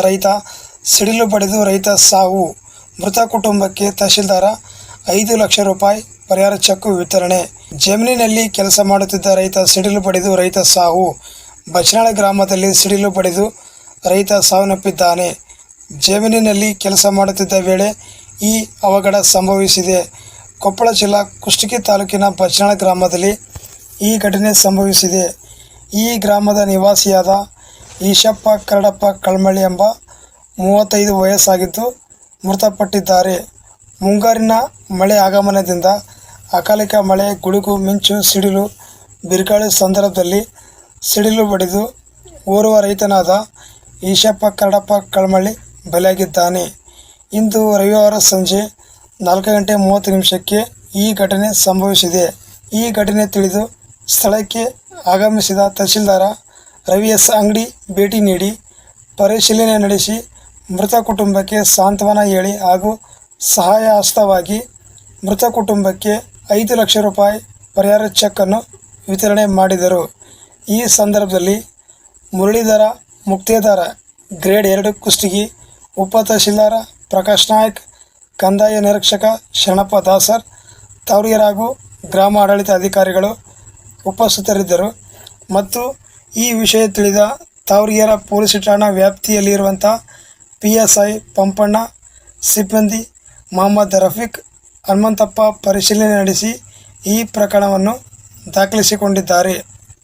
ರೈತ ಸಿಡಿಲು ಬಡಿದು ರೈತ ಸಾವು. ಮೃತ ಕುಟುಂಬಕ್ಕೆ ತಹಶೀಲ್ದಾರ ಐದು ಲಕ್ಷ ರೂಪಾಯಿ ಪರಿಹಾರ ಚೆಕ್ ವಿತರಣೆ. ಜಮೀನಿನಲ್ಲಿ ಕೆಲಸ ಮಾಡುತ್ತಿದ್ದ ರೈತ ಸಿಡಿಲು ಪಡೆದು ರೈತ ಸಾವು. ಬಚನಾಳ ಗ್ರಾಮದಲ್ಲಿ ಸಿಡಿಲು ಪಡೆದು ರೈತ ಸಾವನ್ನಪ್ಪಿದ್ದಾನೆ. ಜಮೀನಿನಲ್ಲಿ ಕೆಲಸ ಮಾಡುತ್ತಿದ್ದ ವೇಳೆ ಈ ಅವಘಡ ಸಂಭವಿಸಿದೆ. ಕೊಪ್ಪಳ ಜಿಲ್ಲಾ ಕುಷ್ಟಗಿ ತಾಲೂಕಿನ ಬಚನಾಳ ಗ್ರಾಮದಲ್ಲಿ ಈ ಘಟನೆ ಸಂಭವಿಸಿದೆ. ಈ ಗ್ರಾಮದ ನಿವಾಸಿಯಾದ ಈಶಪ್ಪ ಕರಡಪ್ಪ ಕಳ್ಮಳ್ಳಿ ಎಂಬ ಮೂವತ್ತೈದು ವಯಸ್ಸಾಗಿದ್ದು ಮೃತಪಟ್ಟಿದ್ದಾರೆ. ಮುಂಗಾರಿನ ಮಳೆ ಆಗಮನದಿಂದ ಅಕಾಲಿಕ ಮಳೆ, ಗುಡುಗು, ಮಿಂಚು, ಸಿಡಿಲು, ಬಿರುಗಾಳಿ ಸಂದರ್ಭದಲ್ಲಿ ಸಿಡಿಲು ಬಡಿದು ಓರ್ವ ರೈತನಾದ ಈಶಪ್ಪ ಕರಡಪ್ಪ ಕಳ್ಮಳ್ಳಿ ಬಲಿಯಾಗಿದ್ದಾನೆ. ಇಂದು ರವಿವಾರ ಸಂಜೆ ನಾಲ್ಕು ಗಂಟೆ ಮೂವತ್ತು ನಿಮಿಷಕ್ಕೆ ಈ ಘಟನೆ ಸಂಭವಿಸಿದೆ. ಈ ಘಟನೆ ತಿಳಿದು ಸ್ಥಳಕ್ಕೆ ಆಗಮಿಸಿದ ತಹಶೀಲ್ದಾರ ರವಿ ಎಸ್ ಅಂಗಡಿ ಭೇಟಿ ನೀಡಿ ಪರಿಶೀಲನೆ ನಡೆಸಿ ಮೃತ ಕುಟುಂಬಕ್ಕೆ ಸಾಂತ್ವನ ಹೇಳಿ ಹಾಗೂ ಸಹಾಯ ಹಸ್ತವಾಗಿ ಮೃತ ಕುಟುಂಬಕ್ಕೆ ಐದು ಲಕ್ಷ ರೂಪಾಯಿ ಪರಿಹಾರ ಚೆಕ್ಕನ್ನು ವಿತರಣೆ ಮಾಡಿದರು. ಈ ಸಂದರ್ಭದಲ್ಲಿ ಮುರಳೀಧರ ಮುಕ್ತೇದಾರ ಗ್ರೇಡ್ ಎರಡು ಕುಷ್ಟಗಿ ಉಪ ತಹಶೀಲ್ದಾರ ಪ್ರಕಾಶ್ ನಾಯಕ್, ಕಂದಾಯ ನಿರೀಕ್ಷಕ ಶರಣಪ್ಪ ದಾಸರ್ ತವರಿಯರಾಗೂ ಗ್ರಾಮ ಆಡಳಿತ ಅಧಿಕಾರಿಗಳು ಉಪಸ್ಥಿತರಿದ್ದರು ಮತ್ತು ಈ ವಿಷಯ ತಿಳಿದ ತಾವರಿಯರ ಪೊಲೀಸ್ ಠಾಣಾ ವ್ಯಾಪ್ತಿಯಲ್ಲಿರುವಂಥ ಪಿ ಎಸ್ ಐ ಪಂಪಣ್ಣ ಸಿಬ್ಬಂದಿ ಮೊಹಮ್ಮದ್ ರಫೀಕ್ ಹನುಮಂತಪ್ಪ ಪರಿಶೀಲನೆ ನಡೆಸಿ ಈ ಪ್ರಕರಣವನ್ನು ದಾಖಲಿಸಿಕೊಂಡಿದ್ದಾರೆ.